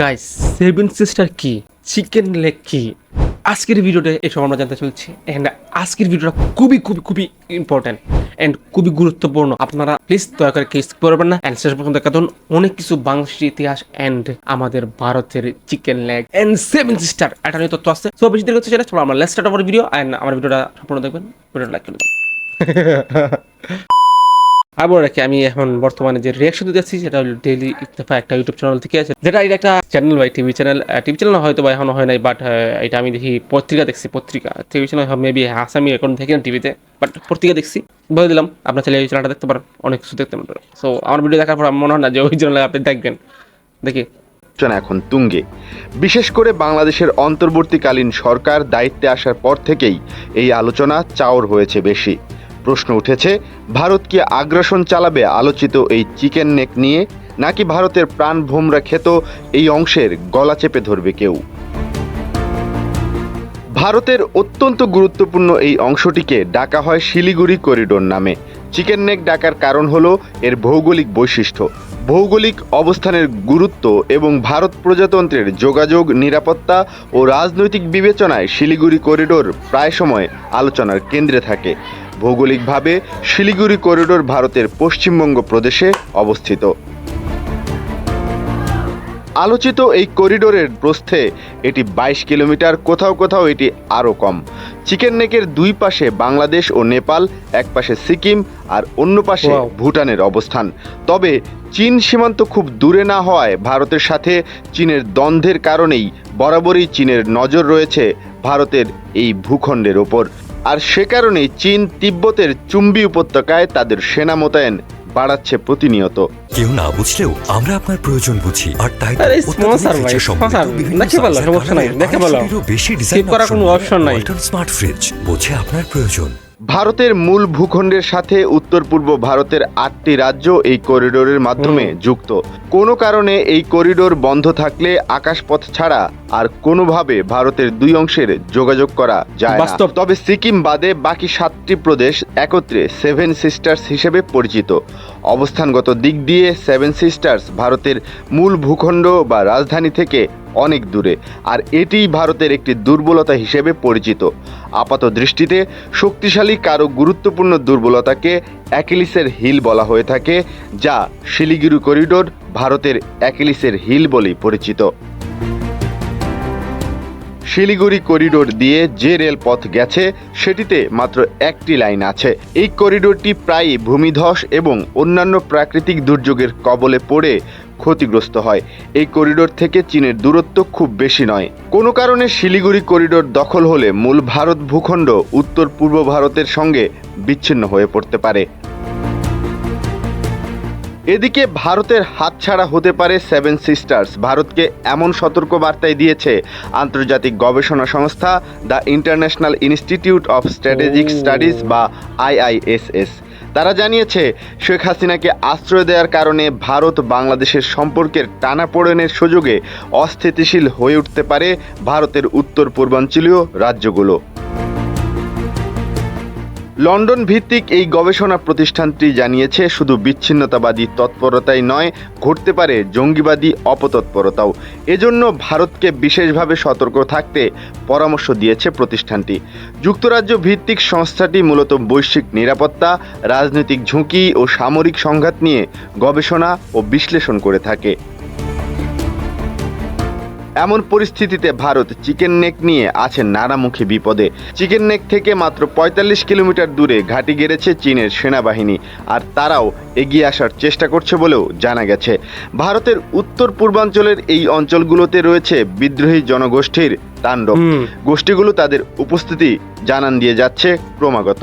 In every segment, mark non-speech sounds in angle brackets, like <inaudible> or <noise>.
Guys seven sister কি? Chicken leg কি? আজকের ভিডিওতে এসব আমরা জানতে চলছি। অ্যান্ড আজকের ভিডিওটা খুবই খুবই খুবই ইম্পর্ট্যান্ট অ্যান্ড খুবই গুরুত্বপূর্ণ। আপনারা প্লিজ দয়া করে কেস করবেন না। অ্যান্ড শেষ পর্যন্ত কারণ অনেক কিছু বাংলাদেশের ইতিহাস অ্যান্ড আমাদের ভারতের chicken leg and seven sister এটা নিয়ে তথ্য আছে। সো বেশি দেরি না। চলো আমরা let's start our video and আমার ভিডিওটা সম্পূর্ণ দেখবেন। ভিডিওটা লাইক করে দেবেন। <laughs> আবার রাখি, আমি এখন বর্তমানে যে রিয়াকশন দিতে যাচ্ছি সেটা হলো ডেইলি ইত্তেফা একটা ইউটিউব চ্যানেল থেকে আছে। যেটা এটা একটা চ্যানেল ভাই টিভি চ্যানেল টিভি চ্যানেল হয়তো বা এখনও হয় নাই বাট এটা আমি দেখি পত্রিকা দেখছি, পত্রিকা। টিভি চ্যানেল মেবি আসামি এখন দেখি না টিভিতে বাট পত্রিকা দেখছি। বলে দিলাম, আপনার ছেলে ওই চ্যানেলটা দেখতে পারেন, অনেক কিছু দেখতে পারেন সো আমার ভিডিও দেখার পর আমার মনে হয় না যে ওই চ্যানেলে আপনি দেখবেন। দেখি। এখন তুঙ্গে। বিশেষ করে বাংলাদেশের অন্তর্বর্তীকালীন সরকার দায়িত্বে আসার পর থেকেই এই আলোচনা চাওর হয়েছে বেশি। প্রশ্ন উঠেছে, ভারত কি আগ্রাসন চালাবে? আলোচিত এই চিকেন নেক নিয়ে, নাকি ভারতের প্রাণ ভোমরা খেত এই অংশের গলা চেপে ধরবে কেউ? ভারতের অত্যন্ত গুরুত্বপূর্ণ এই অংশটিকে ডাকা হয় শিলিগুড়ি করিডোর নামে। চিকেন নেক ডাকার কারণ হলো এর ভৌগোলিক বৈশিষ্ট্য। ভৌগোলিক অবস্থানের গুরুত্ব এবং ভারত প্রজাতন্ত্রের যোগাযোগ, নিরাপত্তা ও রাজনৈতিক বিবেচনায় শিলিগুড়ি করিডোর প্রায় সময় আলোচনার কেন্দ্রে থাকে। ভৌগোলিকভাবে শিলিগুড়ি করিডোর ভারতের পশ্চিমবঙ্গ প্রদেশে অবস্থিত। আলোচিত এই করিডোরের প্রস্থে এটি বাইশ কিলোমিটার কোথাও কোথাও এটি আরও কম। চিকেন নেকের দুই পাশে বাংলাদেশ ও নেপাল এক পাশে সিকিম আর অন্য পাশে ভুটানের অবস্থান। তবে চীন সীমান্ত খুব দূরে না হওয়ায় ভারতের সাথে চীনের দ্বন্দ্বের কারণেই বরাবরই চীনের নজর রয়েছে ভারতের এই ভূখণ্ডের ওপর। আর সে কারণেই চীন তিব্বতের চুম্বি উপত্যকায় তাদের সেনা মোতায়েন বাড়াচ্ছে প্রতিনিয়ত। কেউ না বুঝলেও আমরা আপনার প্রয়োজন বুঝি আর তাই দেখে বেশি ডিজাইন করার কোনো অপশন নাই। স্মার্ট ফ্রিজ বোঝে আপনার প্রয়োজন। ভারতের মূল ভূখণ্ডের সাথে উত্তর পূর্ব ভারতের আটটি রাজ্য এই করিডোরের মাধ্যমে যুক্ত। কোনো কারণে এই করিডোর বন্ধ থাকলে আকাশপথ ছাড়া আর কোনোভাবে ভারতের দুই অংশের যোগাযোগ করা যায় না। তবে সিকিম বাদে বাকি সাতটি প্রদেশ একত্রে সেভেন সিস্টার্স হিসেবে পরিচিত। অবস্থানগত দিক দিয়ে সেভেন সিস্টার্স ভারতের মূল ভূখণ্ড বা রাজধানী থেকে অনেক দূরে। আর এটিই ভারতের একটি দুর্বলতা হিসেবে পরিচিত। আপাত দৃষ্টিতে শক্তিশালী কারও গুরুত্বপূর্ণ দুর্বলতাকে অ্যাকিলিসের হিল বলা হয়ে থাকে, যা শিলিগুড়ি করিডোর ভারতের অ্যাকিলিসের হিল বলেই পরিচিত। শিলিগুড়ি করিডোর দিয়ে যে রেলপথ গেছে, সেটিতে মাত্র একটি লাইন আছে। এই করিডোরটি প্রায়ই ভূমিধস এবং অন্যান্য প্রাকৃতিক দুর্যোগের কবলে পড়ে ক্ষতিগ্রস্ত হয়। এই করিডোর থেকে চীনের দূরত্ব খুব বেশি নয়। কোনো কারণে শিলিগুড়ি করিডোর দখল হলে মূল ভারত ভূখণ্ড উত্তর পূর্ব ভারতের সঙ্গে বিচ্ছিন্ন হয়ে পড়তে পারে। এদিকে ভারতের হাতছাড়া হতে পারে সেভেন সিস্টার্স। ভারতকে এমন সতর্ক বার্তায় দিয়েছে আন্তর্জাতিক গবেষণা সংস্থা the international institute of strategic studies বা আইআইএসএস। তারা জানিয়েছে, শেখ হাসিনাকে আশ্রয় দেওয়ার কারণে ভারত বাংলাদেশের সম্পর্কের টানাপোড়েনের সুযোগে অস্থিতিশীল হয়ে উঠতে পারে ভারতের উত্তর পূর্বাঞ্চলীয় রাজ্যগুলো। লন্ডন ভিত্তিক এই গবেষণা প্রতিষ্ঠানটি জানিয়েছে, শুধু বিচ্ছিন্নতাবাদী তৎপরতাই নয়, ঘটতে পারে জঙ্গিবাদী অপতৎপরতাও। এজন্য ভারতকে বিশেষভাবে সতর্ক থাকতে পরামর্শ দিয়েছে প্রতিষ্ঠানটি। যুক্তরাজ্য ভিত্তিক সংস্থাটি মূলত বৈশ্বিক নিরাপত্তা, রাজনৈতিক ঝুঁকি ও সামরিক সংঘাত নিয়ে গবেষণা ও বিশ্লেষণ করে থাকে। এমন পরিস্থিতিতে ভারত চিকেন নেক নিয়ে আছে নানামুখী বিপদে। চিকেন নেক থেকে মাত্র পঁয়তাল্লিশ কিলোমিটার দূরে ঘাঁটি গেড়েছে চীনের সেনাবাহিনী আর তারাও এগিয়ে আসার চেষ্টা করছে বলেও জানা গেছে। ভারতের উত্তর পূর্বাঞ্চলের এই অঞ্চলগুলোতে রয়েছে বিদ্রোহী জনগোষ্ঠীর তাণ্ডব। গোষ্ঠীগুলো তাদের উপস্থিতি জানান দিয়ে যাচ্ছে ক্রমাগত।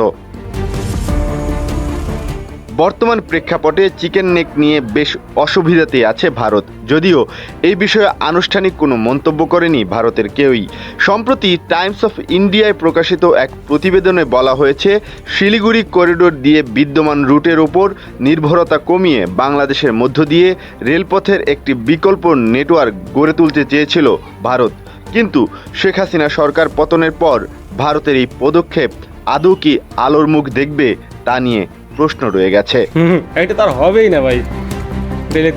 বর্তমান প্রেক্ষাপটে চিকেন নেক নিয়ে বেশ অসুবিধাতে আছে ভারত। যদিও এই বিষয়ে আনুষ্ঠানিক কোনো মন্তব্য করেনি ভারতের কেউই। সম্প্রতি টাইমস অফ ইন্ডিয়ায় প্রকাশিত এক প্রতিবেদনে বলা হয়েছে, শিলিগুড়ি করিডোর দিয়ে বিদ্যমান রুটের ওপর নির্ভরতা কমিয়ে বাংলাদেশের মধ্য দিয়ে রেলপথের একটি বিকল্প নেটওয়ার্ক গড়ে তুলতে চেয়েছিল ভারত। কিন্তু শেখ হাসিনা সরকার পতনের পর ভারতের এই পদক্ষেপ আদৌ কি আলোর মুখ দেখবে তা নিয়ে প্রশ্ন রয়ে গেছে। এটা তার হবেই না ভাই।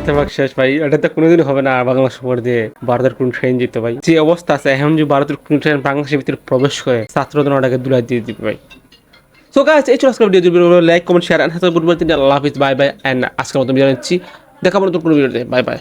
তেমাক শেষ ভাই, এটা তো কোনোদিন হবে না বাংলাদেশ সফর দিয়ে ভারতের কোন ট্রেন যেত ভাই। যে অবস্থা আছে, এখন যে ভারতের কোন ট্রেন বাংলাদেশের ভিতরে প্রবেশ করে দুলাই দিয়ে দিবে ভাই। সো গাইস এই ছিল আজকের ভিডিও লাইক কমেন্ট শেয়ার হাফিজ বাই বাই এন্ড আজকের মতো বিদায় নিচ্ছি। দেখা মতো কোনো ভিডিওতে বাই বাই